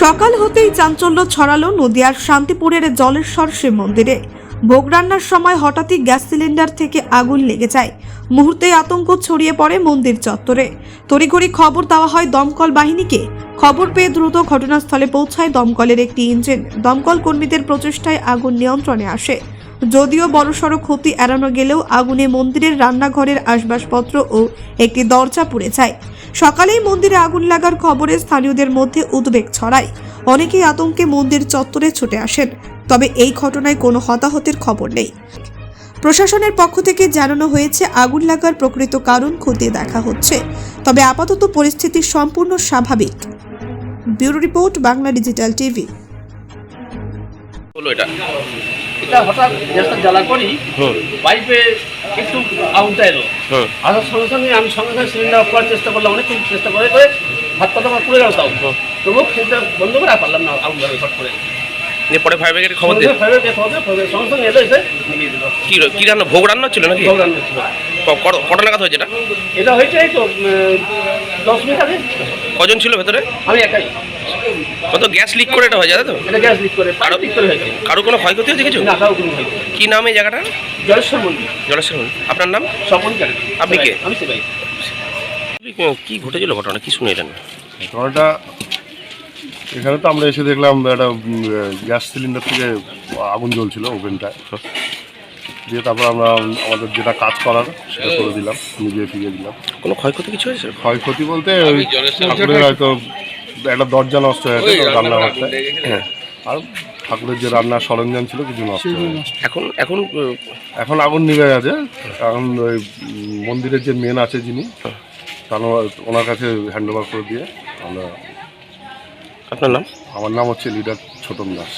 সকাল হতেই চাঞ্চল্য ছড়ালো নদিয়ার শান্তিপুরের জলেশ্বর শিব মন্দিরে। ভোগ রান্নার সময় হঠাৎই গ্যাস সিলিন্ডার থেকে আগুন লেগে যায়। মুহূর্তে আতঙ্ক ছড়িয়ে পড়ে মন্দির চত্বরে। তড়িঘড়ি খবর দেওয়া হয় দমকল বাহিনীকে। খবর পেয়ে দ্রুত ঘটনাস্থলে পৌঁছায় দমকলের একটি ইঞ্জিন। দমকল কর্মীদের প্রচেষ্টায় আগুন নিয়ন্ত্রণে আসে। যদিও বড়সড় ক্ষতি এড়ানো গেলেও আগুনে মন্দিরের রান্নাঘরের আসবাবপত্র ও একটি দরজা পুড়ে যায়। সকালেই মন্দিরে আগুন লাগার খবরে স্থানীয়দের মধ্যে উদ্বেগ ছড়ায়। অনেকেই আতঙ্কে মন্দির চত্বরে ছুটে আসেন তবে এই ঘটনায় কোনো হতাহতের খবর নেই। প্রশাসনের পক্ষ থেকে জানানো হয়েছে আগুন লাগার প্রকৃত কারণ খতিয়ে দেখা হচ্ছে তবে আপাতত পরিস্থিতি সম্পূর্ণ স্বাভাবিক। Bureau report Bangla digital TV. হলো এটা। এটা হঠাৎ গ্যাসটা জ্বালা করি হুম। পাইপে একটু আগুনটা এলো। আসার সঙ্গে সঙ্গে আমি সঙ্গে সঙ্গে সিলিন্ডার অফ করার চেষ্টা করলাম অনেকক্ষণ চেষ্টা করে করে হাত পাতা আমার পুড়ে গেল তাও। তবুও সেটা বন্ধ করে আর পারলাম না আগুন ধরে ফট করে। পরে ফায়ার ব্রিগেডে খবর সঙ্গে দিয়ে? ফায়ার ব্রিগেড খবর দিয়ে, সঙ্গে সঙ্গে এলো এসে দিল। কি রান্না? ভোগ রান্না ছিল নাকি? প্রোগ্রাম ছিল। কটা নাগাদ হয়েছে এটা? এটা হয়েছে এই তো দশ মিনিট আগে। কজন ছিল ভেতরে? আমি একাই। কত গ্যাস লিক করে এটা হয়েছে তাই তো? এটা গ্যাস লিক করে পাইপ লিক করে হয়েছে কারও কোনো ক্ষয়ক্ষতি হয়েছে কিছু? না কাউ কোনো কি নাম এই জায়গাটা জলেশ্বর মন্দির। জলেশ্বর মন্দির। আপনার নাম? স্বপন আপনি কে? আমি সেবাই। কি ঘটেছিল ঘটনা? কি শুনে এলেন? ঘটনাটা এখানে তো আমরা এসে দেখলাম একটা গ্যাস সিলিন্ডার থেকে আগুন জ্বলছিল ওভেনটায়। দিয়ে তারপর আমরা আমাদের যেটা কাজ করার সেটা করে দিলাম নিজে ফিরিয়ে দিলাম। কোনো ক্ষয়ক্ষতি কিছু হয়েছে? ক্ষয়ক্ষতি বলতে ওই ঠাকুরের হয়তো একটা দরজা নষ্ট হয়ে গেছে রান্নাঘরটা হ্যাঁ। আর ঠাকুরের যে রান্নার সরঞ্জাম ছিল কিছু নষ্ট এখন এখন এখন আগুন নিভে গেছে। কারণ ওই মন্দিরের যে মেন আছে যিনি তার ওনার কাছে হ্যান্ড ওভার করে দিয়ে আমরা আপনার নাম? আমার নাম হচ্ছে লিডার ছোটন দাস।